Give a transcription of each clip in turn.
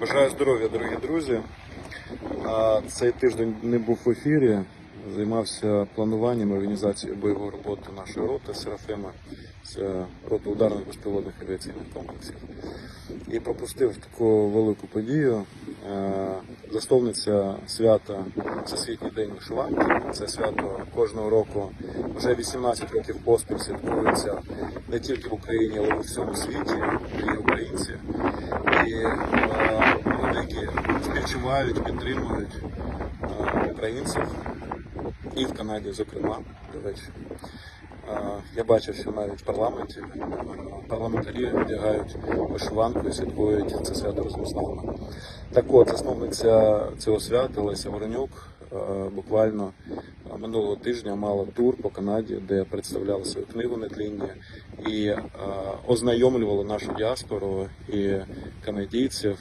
Бажаю здоров'я, дорогі друзі. Цей тиждень не був в ефірі. Займався плануванням і організацією бойової роботи нашої роти Серафима, це рота ударних безпілотних авіаційних комплексів. І пропустив таку велику подію. Е, Засновниця свята Всесвітній день вишиванки. Це свято кожного року вже 18 років поспіль святкується не тільки в Україні, але й у всьому світі. І українці. І е, люди, співчувають, підтримують е, українців і в Канаді, зокрема, до речі. Я бачив, що навіть в парламенті парламентарі вдягають вишиванку і святкують це свято разом з нами. Так от, засновниця цього свята Леся Воронюк буквально минулого тижня мала тур по Канаді, де представляла свою книгу нетління і ознайомлювала нашу діаспору і канадійців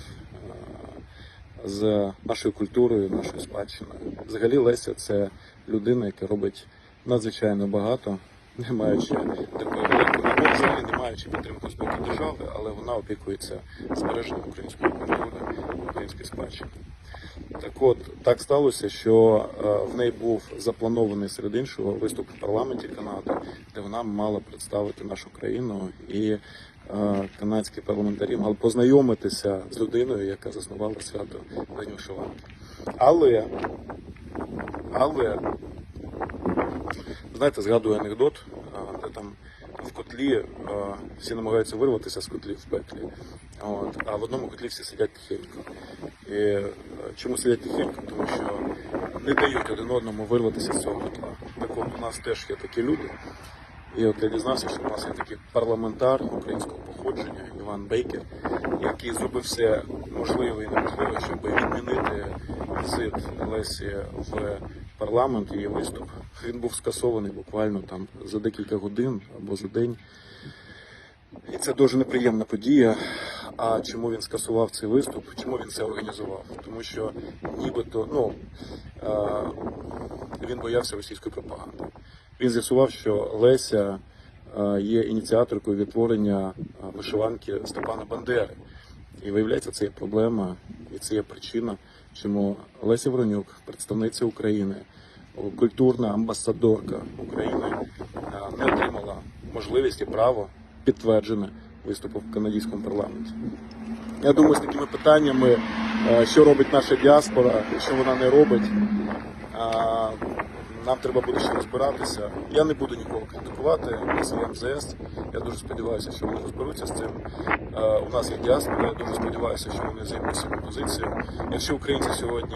з нашою культурою, нашою спадщиною. Взагалі Леся це людина, яка робить надзвичайно багато, не маючи такої великої не маючи підтримку з боку держави, але вона опікується збереженням української культури, української спадщини. Так от так сталося, що е, в неї був запланований серед іншого виступ в парламенті Канади, де вона мала представити нашу країну і канадські парламентарі мали познайомитися з людиною, яка заснувала свято День. Але, але знаєте, згадую анекдот, е, де там в котлі е, всі намагаються вирватися з котлів в пеклі. От, а в одному котлі всі сидять тихенько. І е, чому сидять тихенько? Тому що не дають один одному вирватися з цього котла. Так от у нас теж є такі люди. І от я дізнався, що у нас є такий парламентар українського походження Іван Бейкер, який зробив все можливе і неможливе, щоб відмінити візит Лесі в парламент її виступ. Він був скасований буквально там за декілька годин або за день. І це дуже неприємна подія. А чому він скасував цей виступ? Чому він це організував? Тому що нібито ну, е, він боявся російської пропаганди. Він з'ясував, що Леся е, є ініціаторкою відтворення е, вишиванки Степана Бандери. І виявляється, це є проблема, і це є причина, чому Леся Воронюк, представниця України, культурна амбасадорка України, е, не отримала можливість і право підтверджене виступу в канадському парламенті. Я думаю, з такими питаннями, що робить наша діаспора, що вона не робить, нам треба буде ще розбиратися. Я не буду нікого критикувати, це МЗС. Я дуже сподіваюся, що вони розберуться з цим. Е, У нас є діаспора, я дуже сподіваюся, що вони займуть свою позицію. Якщо українці сьогодні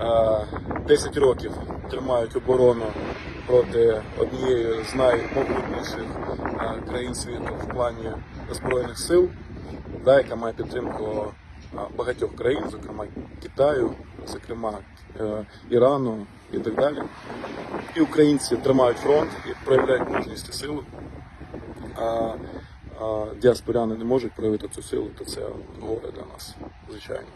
е, 10 років тримають оборону проти однієї з наймогутніших е, країн світу в плані збройних сил, да, яка має підтримку багатьох країн, зокрема Китаю, зокрема е, Ірану і так далі. І українці тримають фронт і проявляють мужність і силу. А, а діаспоряни не можуть проявити цю силу, то це горе для нас, звичайно.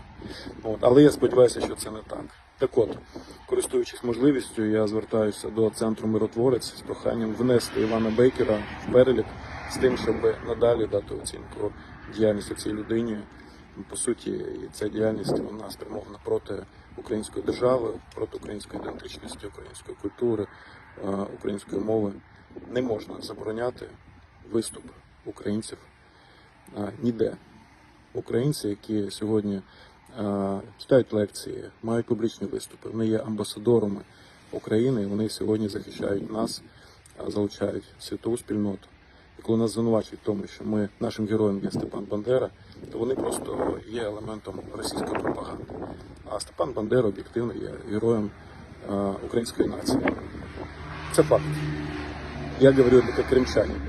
От. Але я сподіваюся, що це не так. Так от, користуючись можливістю, я звертаюся до центру миротворець з проханням внести Івана Бейкера в перелік з тим, щоб надалі дати оцінку діяльності цій людині. По суті, ця діяльність вона спрямована проти української держави, проти української ідентичності, української культури, е, української мови. Не можна забороняти виступ українців е, ніде. Українці, які сьогодні е, читають лекції, мають публічні виступи, вони є амбасадорами України, вони сьогодні захищають нас, залучають світову спільноту. І коли нас звинувачують в тому, що ми нашим героєм є Степан Бандера, то вони просто є елементом російської пропаганди. А Степан Бандера об'єктивно є героєм е, української нації. Це факт. Я говорю це як кримчанин.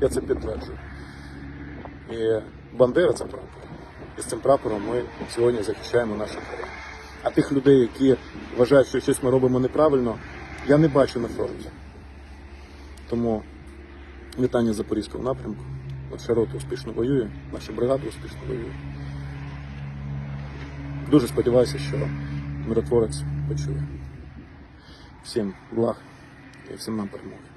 Я це підтверджую. І Бандера це прапор. І з цим прапором ми сьогодні захищаємо нашу країну. А тих людей, які вважають, що щось ми робимо неправильно, я не бачу на фронті. Тому вітання Запорізького напрямку. Наша рота успішно воює, наша бригада успішно воює. Дуже сподіваюся, що миротворець почує. Всім благ і всім нам перемоги.